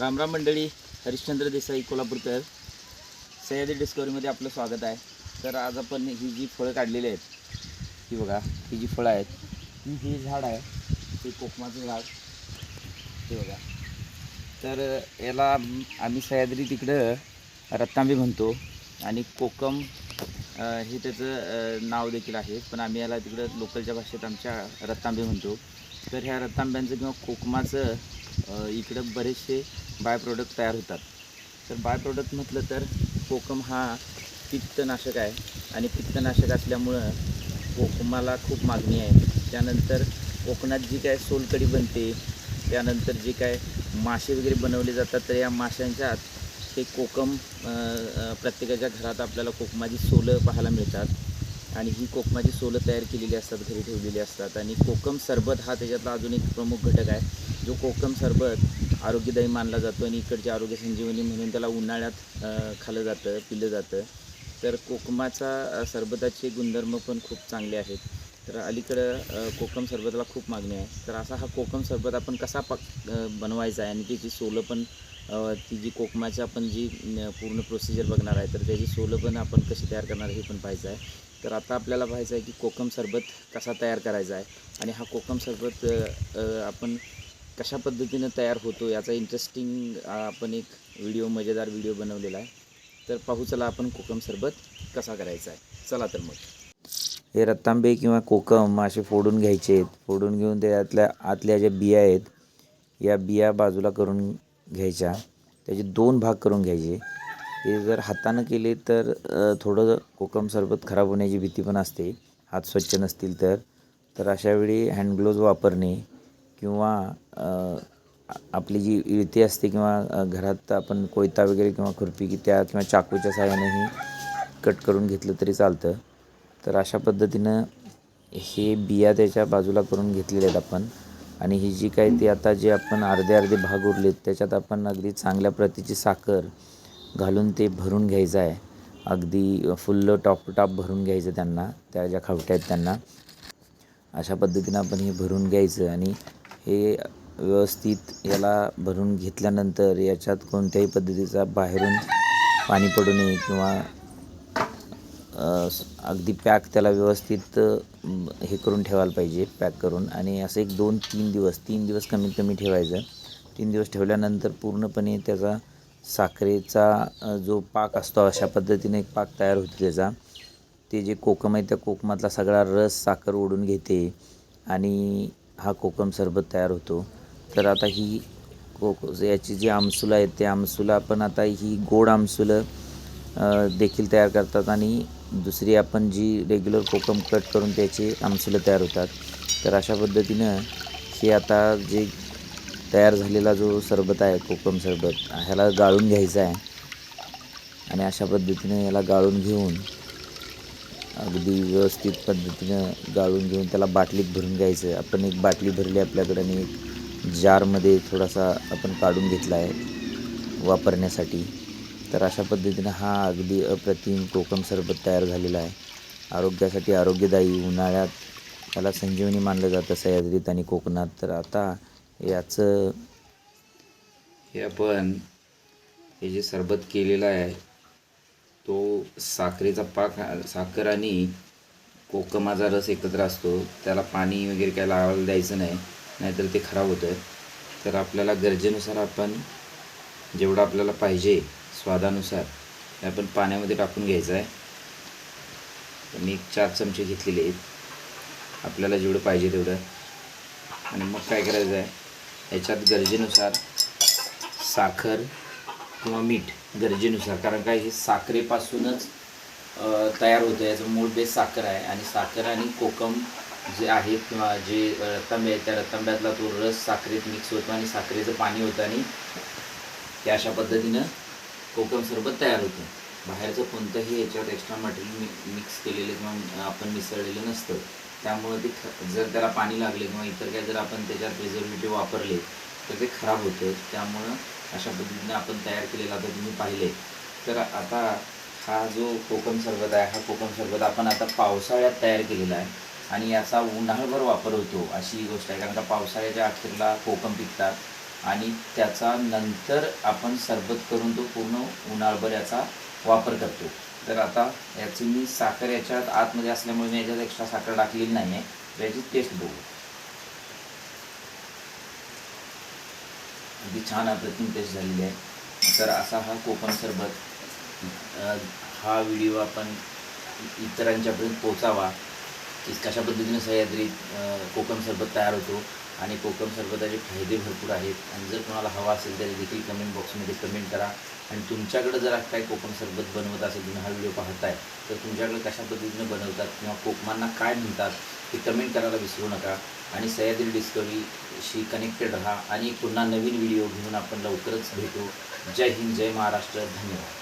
रामराम मंडळी हरिश्चंद्र देसाई कोल्हापूरकर. सह्याद्री डिस्कवरीमध्ये आपलं स्वागत आहे. तर आज आपण ही जी फळं काढलेली आहेत ही बघा ही जी फळं आहेत ही हे झाड आहे हे कोकमाचं झाड. हे बघा. तर याला आम्ही सह्याद्री तिकडं रत्नांबी म्हणतो आणि कोकम हे त्याचं नाव देखील आहे. पण आम्ही याला तिकडं लोकलच्या भाषेत आमच्या रत्तांबे म्हणतो. तर ह्या रत्तांब्यांचं किंवा कोकमाचं इकडं बरेचसे बाय प्रोडक्ट तयार होतात. तर बाय प्रोडक्ट म्हटलं तर कोकम हा पित्तनाशक आहे. आणि पित्तनाशक असल्यामुळं कोकमाला खूप मागणी आहे. त्यानंतर कोकणात जी काय सोलकडी बनते त्यानंतर जे काय मासे वगैरे बनवले जातात तर या माशांच्या ते कोकम प्रत्येकाच्या घरात आपल्याला कोकमाची सोलं पाहायला मिळतात. आणि ही कोकमाची सोलं तयार केलेली असतात घरी ठेवलेली असतात. आणि कोकम सरबत हा त्याच्यातला अजून एक प्रमुख घटक आहे. जो कोकम सरबत आरोग्यदायी मानला जातो आणि इकडची आरोग्य संजीवनी म्हणून त्याला उन्हाळ्यात खाल्लं जातं पिलं जातं. तर कोकमाचा सरबताचे गुणधर्म पण खूप चांगले आहेत. तर अलीकडं कोकम सरबतला खूप मागणी आहे. तर असा हा कोकम सरबत आपण कसा पक बनवायचा आहे आणि त्याची सोलं पण ती जी कोकमाची आपण जी पूर्ण प्रोसिजर बघणार आहे तर त्याची सोलं पण आपण कशी तयार करणार हे पण पाहायचं आहे. तर आता आपल्याला पाहायचं आहे की कोकम सरबत कसा तयार करायचा आहे आणि हा कोकम सरबत आपण कशा पद्धतीनं तयार होतो याचा इंटरेस्टिंग आपण एक व्हिडिओ मजेदार व्हिडिओ बनवलेला आहे. तर पाहू चला आपण कोकम सरबत कसा करायचा आहे. चला तर मग. हे रत्तांबे किंवा कोकम असे फोडून घ्यायचे आहेत. फोडून घेऊन त्यातल्या आतल्या ज्या बिया आहेत या बिया बाजूला करून घ्यायच्या. त्याचे दोन भाग करून घ्यायचे. हे जर हातानं केले तर थोडं कोकम सरबत खराब होण्याची भीती पण असते. हात स्वच्छ नसतील तर. तर अशावेळी हँडग्लोव्ज वापरणे किंवा आपली जी इळती असते किंवा घरात आपण कोयता वगैरे किंवा खुरपी की त्या किंवा चाकूच्या साह्यानेही कट करून घेतलं तरी चालतं. तर अशा पद्धतीनं हे बिया त्याच्या बाजूला करून घेतलेले आहेत आपण. आणि ही जी काही ती आता जे आपण अर्धे अर्धे भाग उरलेत त्याच्यात आपण अगदी चांगल्या प्रतीची साखर घालून ते भरून घ्यायचं आहे. अगदी फुल्ल टॉप टॉप भरून घ्यायचं त्यांना त्या ज्या खावट्या आहेत त्यांना. अशा पद्धतीनं आपण हे भरून घ्यायचं आणि हे व्यवस्थित याला भरून घेतल्यानंतर याच्यात कोणत्याही पद्धतीचा बाहेरून पाणी पडू नये किंवा अगदी पॅक त्याला व्यवस्थित हे करून ठेवायला पाहिजे पॅक करून. आणि असं एक दोन तीन दिवस तीन दिवस कमीत कमी ठेवायचं. तीन दिवस ठेवल्यानंतर पूर्णपणे त्याचा साखरेचा जो पाक असतो अशा पद्धतीने एक पाक तयार होतो त्याचा. ते जे कोकम आहे त्या कोकमातला सगळा रस साखर ओढून घेते आणि हा कोकम सरबत तयार होतो. तर आता ही कोक याची जी आमसुलं आहेत ते आमसुलं आपण आता ही गोड आमसुलं देखील तयार करतात. आणि दुसरी आपण जी रेग्युलर कोकम कट करून त्याची आमसुलं तयार होतात. तर अशा पद्धतीनं हे आता जे तयार झालेला जो सरबत आहे कोकम सरबत ह्याला गाळून घ्यायचा आहे. आणि अशा पद्धतीनं याला गाळून घेऊन अगदी व्यवस्थित पद्धतीनं गाळून घेऊन त्याला बाटलीत भरून घ्यायचं. आपण एक बाटली भरली आपल्याकडं आणि एक जारमध्ये थोडासा आपण काढून घेतला आहे वापरण्यासाठी. तर अशा पद्धतीनं हा अगदी अप्रतिम कोकम सरबत तयार झालेला आहे. आरोग्यासाठी आरोग्यदायी उन्हाळ्यात त्याला संजीवनी मानलं जातं सह्याद्रीत आणि कोकणात. तर आता याचं हे आपण हे जे सरबत केलेलं आहे तो साखरेचा पाक साखर आणि कोकमाचा रस एकत्र असतो. त्याला पाणी वगैरे काय लावायला द्यायचं नाही नाहीतर ते खराब होतं तर आपल्याला गरजेनुसार आपण जेवढं आपल्याला पाहिजे स्वादानुसार. हे आपण पाण्यामध्ये टाकून घ्यायचं आहे मी एक चार चमचे घेतलेले आहेत. आपल्याला जेवढं पाहिजे तेवढं. आणि मग काय करायचं आहे याच्यात गरजेनुसार साखर किंवा मीठ गरजेनुसार. कारण काय? हे साखरेपासूनच तयार होतं. याचं मूळ बेस साखर आहे. आणि साखर आणि कोकम जे आहे किंवा जे रतांबे आहे त्या रतांब्यातला तो रस साखरेत मिक्स होतो आणि साखरेचं पाणी होतं. आणि ते अशा पद्धतीनं कोकम सरबत तयार होतं. बाहेरचं कोणतंही याच्यात एक्स्ट्रा मटेरियल मि मिक्स केलेलं किंवा आपण मिसळलेलं नसतं. त्यामुळं ते ख जर त्याला पाणी लागले किंवा इतर काय जर आपण त्याच्यात प्रिझर्वेटिव्ह वापरले तर ते खराब होतं. त्यामुळं अशा पद्धतीने आपण तयार केलेला आता तुम्ही पाहिले तर आता हा जो कोकम सरबत आहे हा कोकम सरबत आपण आता पावसाळ्यात तयार केलेला आहे. आणि याचा उन्हाळभर वापर होतो अशी गोष्ट आहे. कारण का पावसाळ्याच्या अखेरला कोकम पिकतात. आणि त्याचा नंतर आपण सरबत करून तो पूर्ण उन्हाळभर याचा वापर करतो. तर आता याची मी साखर याच्यात आतमध्ये असल्यामुळे मी याच्यात एक्स्ट्रा साखर टाकलेली नाही आहे तर याची टेस्ट बघू. अगदी छान अप्रतिम टेस्ट झालेली आहे. तर असा हा कोकण सरबत हा व्हिडिओ आपण इतरांच्यापर्यंत पोचावा की कशा पद्धतीने सह्याद्रीत कोकण सरबत तयार होतो. आणि कोकम सरबताचे फायदे भरपूर आहेत. आणि जर कोणाला हवा असेल तरी देखील कमेंट बॉक्समध्ये कमेंट करा. आणि तुमच्याकडं जर काय कोकम सरबत बनवत असेल तुम्ही हा व्हिडिओ पाहताय तर तुमच्याकडे कशा पद्धतीनं बनवतात किंवा कोकमांना काय म्हणतात ते कमेंट करायला विसरू नका. आणि सह्याद्री डिस्कवरीशी कनेक्टेड राहा. आणि पुन्हा नवीन व्हिडिओ घेऊन आपण लवकरच भेटू. जय हिंद जय महाराष्ट्र. धन्यवाद.